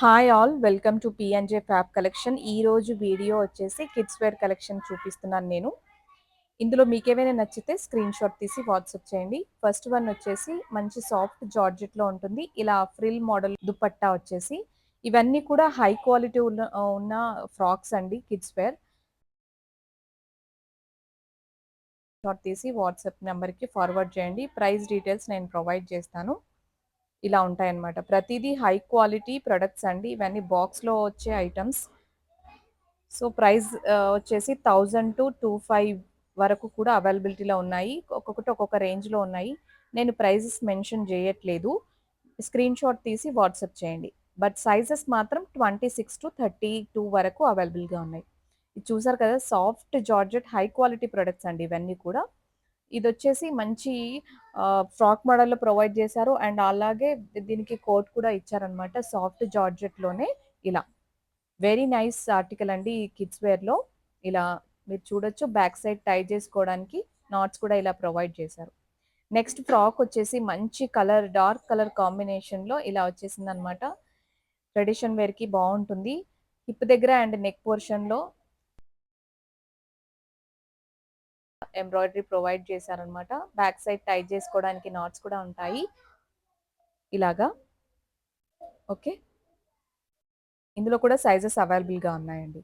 Hi all welcome to PNJ fab collection ఈ రోజు video వచ్చేసి కిడ్స్ వేర్ కలెక్షన్ చూపిస్తున్నాను నేను. ఇందులో మీకు ఏమైనా నచ్చితే స్క్రీన్ షాట్ తీసి వాట్సాప్ చేయండి. ఫస్ట్ వన్ వచ్చేసి మంచి సాఫ్ట్ జార్జెట్లో ఉంటుంది. ఇలా ఫ్రిల్ మోడల్ దుపట్టా వచ్చేసి. ఇవన్నీ కూడా హై క్వాలిటీ ఉన్న ఉన్న ఫ్రాక్స్ అండి కిడ్స్ వేర్ షాట్ తీసి వాట్సాప్ నెంబర్కి ఫార్వర్డ్ చేయండి. ప్రైస్ డీటెయిల్స్ నేను ప్రొవైడ్ చేస్తాను. ఇలా ఉంటాయన్నమాట. ప్రతిదీ హై క్వాలిటీ ప్రొడక్ట్స్ అండి. ఇవన్నీ బాక్స్లో వచ్చే ఐటమ్స్ సో ప్రైస్ వచ్చేసి థౌజండ్ టు టూ ఫైవ్ వరకు కూడా అవైలబిలిటీలో ఉన్నాయి. ఒక్కొక్కటి ఒక్కొక్క రేంజ్లో ఉన్నాయి. నేను ప్రైజెస్ మెన్షన్ చేయట్లేదు. స్క్రీన్ షాట్ తీసి వాట్సాప్ చేయండి. బట్ సైజెస్ మాత్రం twenty six to thirty two వరకు అవైలబుల్గా ఉన్నాయి. ఇది చూసారు కదా soft georgette high quality products అండి ఇవన్నీ కూడా. ఇది వచ్చేసి మంచి ఫ్రాక్ మోడల్లో ప్రొవైడ్ చేశారు. అండ్ అలాగే దీనికి కోట్ కూడా ఇచ్చారనమాట సాఫ్ట్ జార్జెట్లోనే ఇలా. వెరీ నైస్ ఆర్టికల్ అండి ఈ కిడ్స్ వేర్లో. ఇలా మీరు చూడొచ్చు బ్యాక్ సైడ్ టై చేసుకోవడానికి నాట్స్ కూడా ఇలా ప్రొవైడ్ చేశారు. నెక్స్ట్ ఫ్రాక్ వచ్చేసి మంచి కలర్ డార్క్ కలర్ కాంబినేషన్లో ఇలా వచ్చేసింది అనమాట ట్రెడిషన్ వేర్కి బాగుంటుంది. హిప్ దగ్గర అండ్ నెక్ పోర్షన్లో ఎంబ్రాయిడరీ ప్రొవైడ్ చేశారనమాట బ్యాక్ సైడ్ టై చేసుకోవడానికి నాట్స్ కూడా ఉంటాయి. ఇలాగా. ఓకే. ఇందులో కూడా సైజెస్ అవైలబుల్గా ఉన్నాయండి.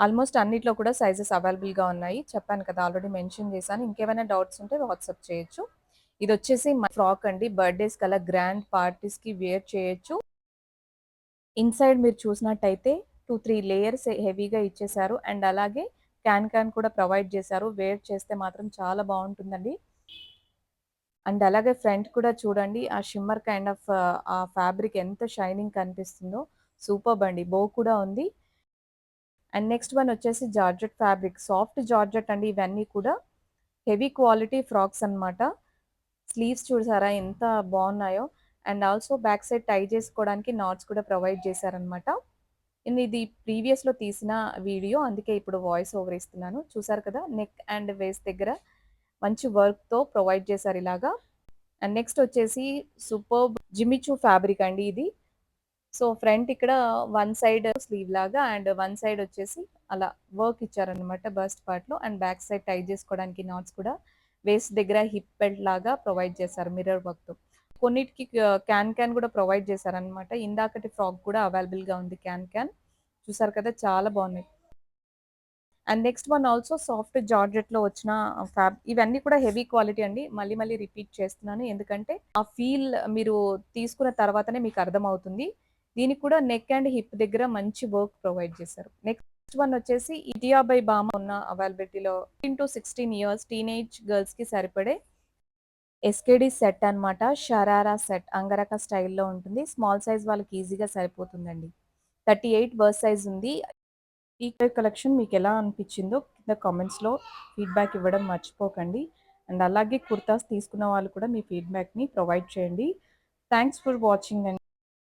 ఆల్మోస్ట్ అన్నిట్లో కూడా సైజెస్ అవైలబుల్గా ఉన్నాయి. చెప్పాను కదా ఆల్రెడీ మెన్షన్ చేశాను. ఇంకేమైనా డౌట్స్ ఉంటే వాట్సాప్ చేయొచ్చు. ఇది వచ్చేసి ఫ్రాక్ అండి. బర్త్డేస్ కల్లా గ్రాండ్ పార్టీస్కి వేర్ చేయొచ్చు. ఇన్సైడ్ మీరు చూసినట్టయితే టూ త్రీ లేయర్స్ హెవీగా ఇచ్చేశారు. అండ్ అలాగే క్యాన్ క్యాన్ కూడా ప్రొవైడ్ చేశారు. వేర్ చేస్తే మాత్రం చాలా బాగుంటుందండి. అండ్ అలాగే ఫ్రంట్ కూడా చూడండి ఆ షిమ్మర్ కైండ్ ఆఫ్ ఆ ఫ్యాబ్రిక్ ఎంత షైనింగ్ కనిపిస్తుందో. సూపర్ అండి. బో కూడా ఉంది. అండ్ నెక్స్ట్ వన్ వచ్చేసి జార్జెట్ ఫ్యాబ్రిక్. సాఫ్ట్ జార్జెట్ అండి ఇవన్నీ కూడా. హెవీ క్వాలిటీ ఫ్రాక్స్ అనమాట స్లీవ్స్ చూసారా ఎంత బాగున్నాయో. And also back side tie చేసుకోవడానికి నాట్స్ కూడా ప్రొవైడ్ చేశారనమాట ఇది ప్రీవియస్లో తీసిన వీడియో. అందుకే ఇప్పుడు వాయిస్ ఓవర్ ఇస్తున్నాను. చూసారు కదా నెక్ అండ్ వేస్ట్ దగ్గర మంచి వర్క్తో ప్రొవైడ్ చేశారు ఇలాగా. అండ్ నెక్స్ట్ వచ్చేసి సూపర్ జిమిచూ ఫ్యాబ్రిక్ అండి ఇది. సో ఫ్రంట్ ఇక్కడ వన్ సైడ్ స్లీవ్ లాగా అండ్ వన్ సైడ్ వచ్చేసి అలా వర్క్ ఇచ్చారనమాట బస్ట్ పార్ట్లో అండ్ బ్యాక్ సైడ్ టై చేసుకోవడానికి నాట్స్ కూడా వేస్ట్ దగ్గర హిప్ బెల్ట్ లాగా ప్రొవైడ్ చేశారు మిర్రర్ వర్క్తో కొన్నిటికి క్యాన్ క్యాన్ కూడా ప్రొవైడ్ చేశారనమాట ఇందాకటి ఫ్రాక్ కూడా అవైలబుల్గా ఉంది క్యాన్ క్యాన్. చూసారు కదా చాలా బాగున్నాయి. And next one also soft జార్జెట్లో వచ్చిన ఫ్యాబ్ ఇవన్నీ కూడా హెవీ క్వాలిటీ అండి. మళ్ళీ మళ్ళీ రిపీట్ చేస్తున్నాను. ఎందుకంటే ఆ ఫీల్ మీరు తీసుకున్న తర్వాతనే మీకు అర్థమవుతుంది. దీనికి కూడా నెక్ అండ్ హిప్ దగ్గర మంచి వర్క్ ప్రొవైడ్ చేశారు. నెక్స్ట్ వన్ వచ్చేసి ఇటియా బై బామ ఉన్న అవైలబిలిటీలో fifteen to sixteen years teenage గర్ల్స్కి సరిపడే ఎస్కేడి సెట్ అనమాట షరారా సెట్ అంగరక స్టైల్లో ఉంటుంది. స్మాల్ సైజ్ వాళ్ళకి ఈజీగా సరిపోతుందండి. థర్టీ ఎయిట్ బర్స్ సైజ్ ఉంది. ఈ కలెక్షన్ మీకు ఎలా అనిపించిందో కింద కామెంట్స్లో ఫీడ్బ్యాక్ ఇవ్వడం మర్చిపోకండి. అండ్ అలాగే కుర్తాస్ తీసుకున్న వాళ్ళు కూడా మీ ఫీడ్బ్యాక్ని ప్రొవైడ్ చేయండి. థ్యాంక్స్ ఫర్ వాచింగ్ అండి.